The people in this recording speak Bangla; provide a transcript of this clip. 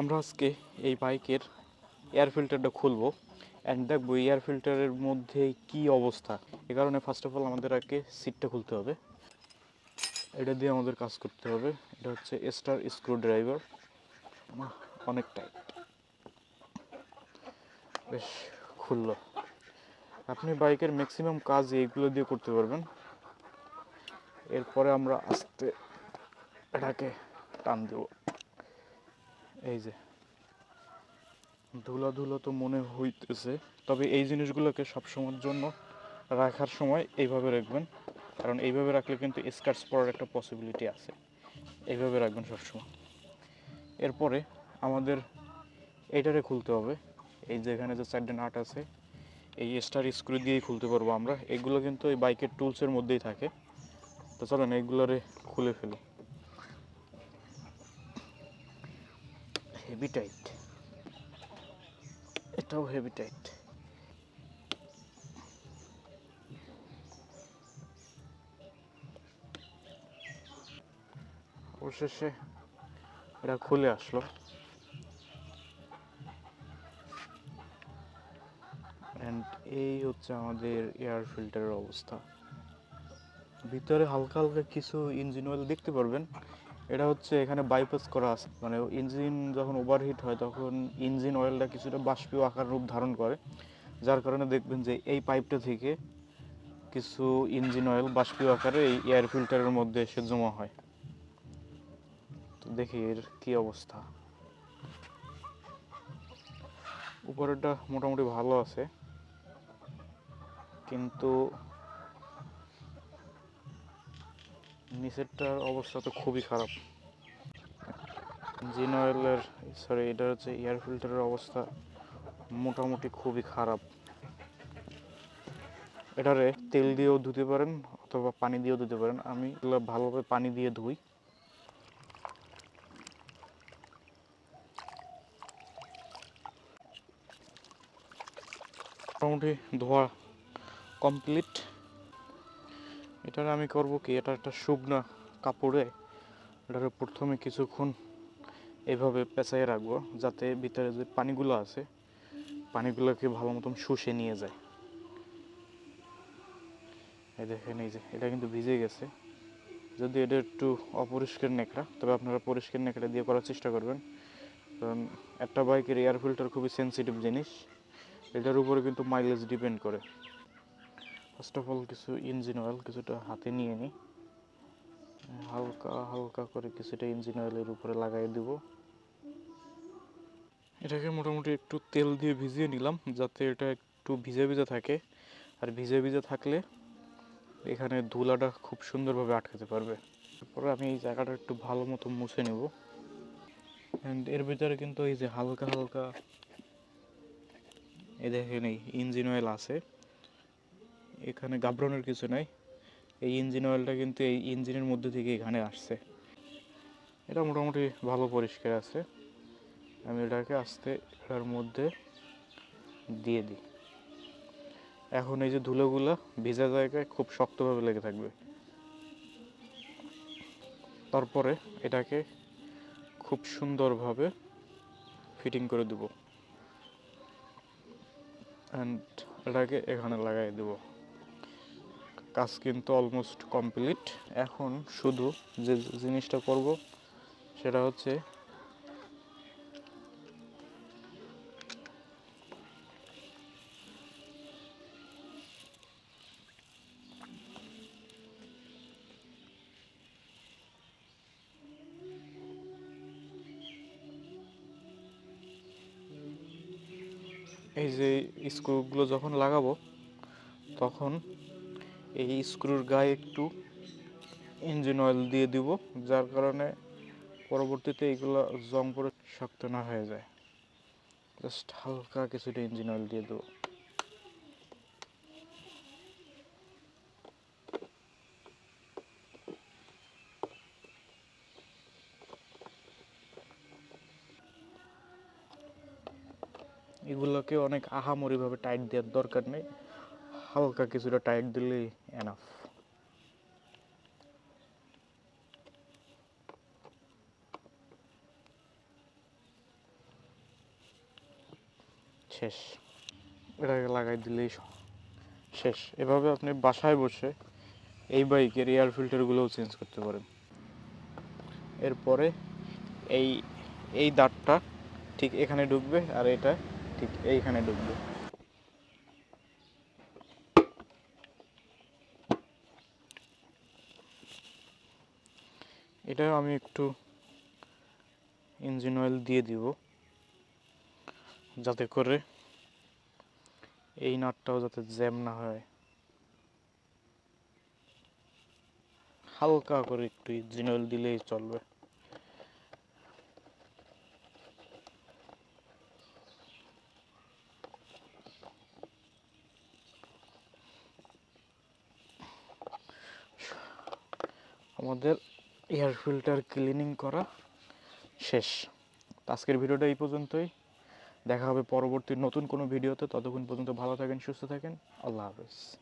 আমরা আজকে এই বাইকের এয়ার ফিল্টারটা খুলবো অ্যান্ড দেখব এয়ার ফিল্টারের মধ্যে কি অবস্থা। এ কারণে ফার্স্ট অফ অল আমাদের আগে সিটটা খুলতে হবে। এটা দিয়ে আমাদের কাজ করতে হবে। এটা হচ্ছে স্টার স্ক্রু ড্রাইভার অনেক টাইট বেশ, খুললো। আপনি বাইকের ম্যাক্সিমাম কাজ এইগুলো দিয়ে করতে পারবেন। এরপরে আমরা আস্তে এটাকে টান দেব। এই যে, ধুলা ধুলো তো মনে হইতেছে, তবে এই জিনিসগুলোকে সবসময়ের জন্য রাখার সময় এইভাবে রাখবেন, কারণ এইভাবে রাখলে কিন্তু স্কার্টস পরার একটা পসিবিলিটি আছে। এইভাবে রাখবেন সবসময়। এরপরে আমাদের এইটারে খুলতে হবে, এই যে এখানে যে চারটে নাট আছে, এই স্টার স্ক্রু দিয়েই খুলতে পারব আমরা। এগুলো কিন্তু এই বাইকের টুলসের মধ্যেই থাকে। তো চলেন এইগুলোরে খুলে ফেলি। হেভি টাইট এটাও হেভি টাইট অবশেষে এটা খুলে আসলো। অ্যান্ড এই হচ্ছে আমাদের এয়ার ফিল্টারের অবস্থা। ভিতরে হালকা হালকা কিছু ইঞ্জিন অয়েল দেখতে পারবেন। এটা হচ্ছে এখানে বাইপাস করা আছে। মানে ইঞ্জিন যখন ওভারহিট হয়, তখন ইঞ্জিন অয়েলটা কিছুটা বাষ্পীয় আকার রূপ ধারণ করে। যার কারণে দেখবেন যে এই পাইপটা থেকে কিছু ইঞ্জিন অয়েল বাষ্পীয় আকারে এই এয়ার ফিল্টারের মধ্যে এসে জমা হয়। তো দেখি এর কি অবস্থা। উপরেরটা মোটামুটি ভালো আছে। কিন্তু নিচেরটার অবস্থা তো খুবই খারাপ। ইঞ্জিন অয়েলের সরি এটা হচ্ছে এয়ার ফিল্টারের অবস্থা মোটামুটি খুবই খারাপ। এটারে তেল দিয়েও ধুতে পারেন অথবা পানি দিয়েও ধুতে পারেন। আমি এগুলো ভালোভাবে পানি দিয়ে ধুই। মোটামুটি ধোয়া কমপ্লিট এটার আমি করব কি? এটা একটা শুকনো কাপড়ে এটার প্রথমে কিছুক্ষণ এভাবে পেঁচাই রাখব, যাতে ভিতরে যে পানিগুলো আছে, পানিগুলোকে ভালো মতন শুষে নিয়ে যায়। এই দেখেন, এই যে এটা কিন্তু ভিজে গেছে। যদি এটা একটু অপরিষ্কার নেকড়া তবে আপনারা পরিষ্কার নেকড়া দিয়ে করার চেষ্টা করবেন। কারণ একটা বাইকের এয়ার ফিল্টার খুবই সেন্সিটিভ জিনিস। এটার উপরে কিন্তু মাইলেজ ডিপেন্ড করে। ফার্স্ট অফ অল কিছু ইঞ্জিন অয়েল কিছুটা হাতে নিয়ে নিই হালকা হালকা করে কিছুটা ইঞ্জিন অয়েলের উপরে লাগাই দিব। এটাকে মোটামুটি একটু তেল দিয়ে ভিজিয়ে নিলাম, যাতে এটা একটু ভিজে ভিজে থাকে। আর ভিজে ভিজে থাকলে এখানে ধুলাটা খুব সুন্দরভাবে আটকাতে পারবে। তারপরে আমি এই জায়গাটা একটু ভালো মতো মুছে নেব। অ্যান্ড এর ভিতরে কিন্তু এই যে হালকা হালকা এই দেখেন এই ইঞ্জিন অয়েল আছে। এখানে ঘাবড়ানোর কিছু নাই। এই ইঞ্জিন অয়েলটা কিন্তু এই ইঞ্জিনের মধ্যে থেকে এখানে আসছে। এটা মোটামুটি ভালো পরিষ্কার আছে। আমি এটাকে আস্তে এটার মধ্যে দিয়ে দিই। এখন এই যে ধুলোগুলো ভিজা জায়গায় খুব শক্তভাবে লেগে থাকবে। তারপরে এটাকে খুব সুন্দরভাবে ফিটিং করে দেব। অ্যান্ড এটাকে এখানে লাগাই দেব। কাজ কিন্তু অলমোস্ট কমপ্লিট এখন শুধু যে জিনিসটা করব, সেটা হচ্ছে এই যে স্ক্রুগুলো যখন লাগাবো, তখন এই স্ক্রুর গায়ে একটু ইঞ্জিন অয়েল দিয়ে দিব, যার কারণে পরবর্তীতে এইগুলো জং পরে শক্ত না হয়ে যায়। জাস্ট হালকা কিছুটা ইঞ্জিন অয়েল দিয়ে দেবো। এগুলোকে অনেক আহামরিভাবে টাইট দেওয়ার দরকার নেই। হালকা কিছুটা টাইট দিলেই এনাফ শেষ। এটাকে লাগাই দিলেই শেষ। এভাবে আপনি বাসায় বসে এই বাইকের এয়ার ফিল্টারগুলোও চেঞ্জ করতে পারেন। এরপরে এই এই দাঁতটা ঠিক এখানে ঢুকবে আর এটা ঠিক এইখানে ঢুকবে। এটা আমি একটু ইঞ্জিন অয়েল দিয়ে দিব, যাতে করে এই নাটটাও যাতে জ্যাম না হয়। হালকা করে একটু ইঞ্জিন অয়েল দিলেই চলবে। আমাদের এয়ার ফিল্টার ক্লিনিং করা শেষ। আজকের ভিডিওটা এই পর্যন্তই। দেখা হবে পরবর্তী নতুন কোনো ভিডিওতে। ততক্ষণ পর্যন্ত ভালো থাকেন, সুস্থ থাকেন। আল্লাহ হাফেজ।